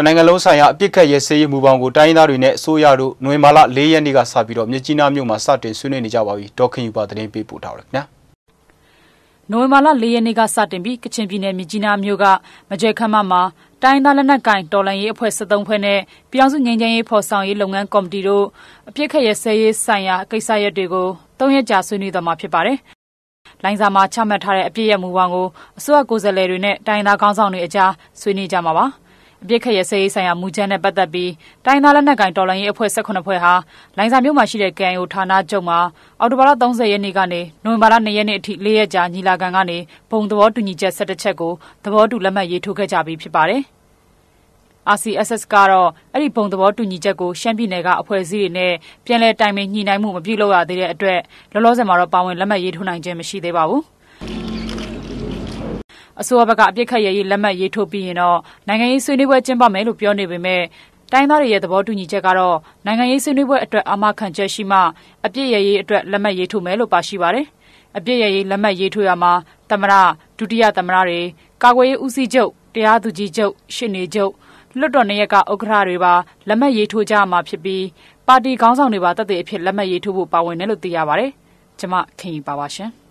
တနိုင်ငံလုံးဆိုင်ရာအပြစ်ခတ်ရဲစေးရေးမူပေါင်းကိုတိုင်းရင်းသားတွေနဲ့အစိုးရတို့နိုဝင်ဘာလ၄ရက်နေ့ကစပြီးတော့မြစ်ကြီးနားမြို့မှာစတင်ဆွေးနွေးနေကြပါပြီဒေါခင်ယူပါသတင်းပေးပို့ထားတယ်ခင်ဗျာနိုဝင်ဘာလ၄ရက်နေ့ကစတင်ပြီးကချင်ပြည်နယ်မြကြီးနားမြို့ကမကြဲခမ်းမမှာတိုင်းသားလက်နက်ကင်တော်လန်ရေးအဖွဲ့73ဖွဲ့နဲ့ပြည်အောင်စုငြိမ်းချမ်းရေးဖော်ဆောင်ရေးလုပ်ငန်းကော်မတီတို့အပြစ်ခတ်ရစဲရေးဆိုင်ရာကိစ္စရပ်တွေကို၃ရက်ကြာဆွေးနွေးသွားမှာဖြစ်ပါတယ်။လိုင်းစာမှာချမှတ်ထားတဲ့အပြစ်ရမူဝါကိုအစိုးရကိုယ်စားလှယ်တွေနဲ့တိုင်းသားခေါင်းဆောင်တွေအကြားဆွေးနွေးကြမှာပါ။ အပြစ်ခရဆေးရေးဆိုင်ရာမူကြမ်းနဲ့ပတ်သက်ပြီးတိုင်းသားလက်နက်ကိုင်တော်လှန်ရေးအဖွဲ့18ဖွဲ့ဟာလိုင်ဇာမြို့မှာရှိတဲ့ KNO ဌာနချုပ်မှာအောက်တိုဘာလ30ရက်နေ့ကနေနိုဝင်ဘာလ2ရက်နေ့အထိ၄ရက်ကြာညီလာခံကနေဘုံသဘောတူညီချက်17ချက်ကိုသဘောတူလက်မှတ်ရေးထိုးခဲ့ကြပြီးဖြစ်ပါတယ်။ RCSS ကတော့အဲ့ဒီဘုံသဘောတူညီချက်ကိုရှမ်းပြည်နယ်ကအဖွဲ့အစည်းတွေနဲ့ပြည်내တိုင်ပင်ညှိနှိုင်းမှုမပြုလုပ်ရသေးတဲ့အတွက်လောလောဆယ်မှာတော့ပါဝင်လက်မှတ်ရေးထိုးနိုင်ခြင်းမရှိသေးပါဘူး။ အစိုးရဘက်ကအပြစ်ခတ်ရရေးလက်မှတ်ရေးထိုးပြီးရင်တော့နိုင်ငံရေးဆွေးနွေးပွဲကျင်းပမယ်လို့ပြောနေပေမဲ့တိုင်းသားတွေရဲ့သဘောတူညီချက်ကတော့နိုင်ငံရေးဆွေးနွေးပွဲအတွက်အာမခံချက်ရှိမှအပြစ်ရရေးအတွက်လက်မှတ်ရေးထိုးမယ်လို့ပါရှိပါတယ်။အပြစ်ရရေးလက်မှတ်ရေးထိုးရမှာသမရဒုတိယသမရတွေကာကွယ်ရေးဦးစီးချုပ်တရားသူကြီးချုပ်ရှစ်နေချုပ်လွတ်တော်နေရကဥက္ကဋ္ဌတွေပါလက်မှတ်ရေးထိုးကြရမှာဖြစ်ပြီးပါတီခေါင်းဆောင်တွေပါတသက်အဖြစ်လက်မှတ်ရေးထိုးဖို့ပါဝင်တယ်လို့သိရပါတယ်။ကျွန်မခင်ယူပါပါရှင်။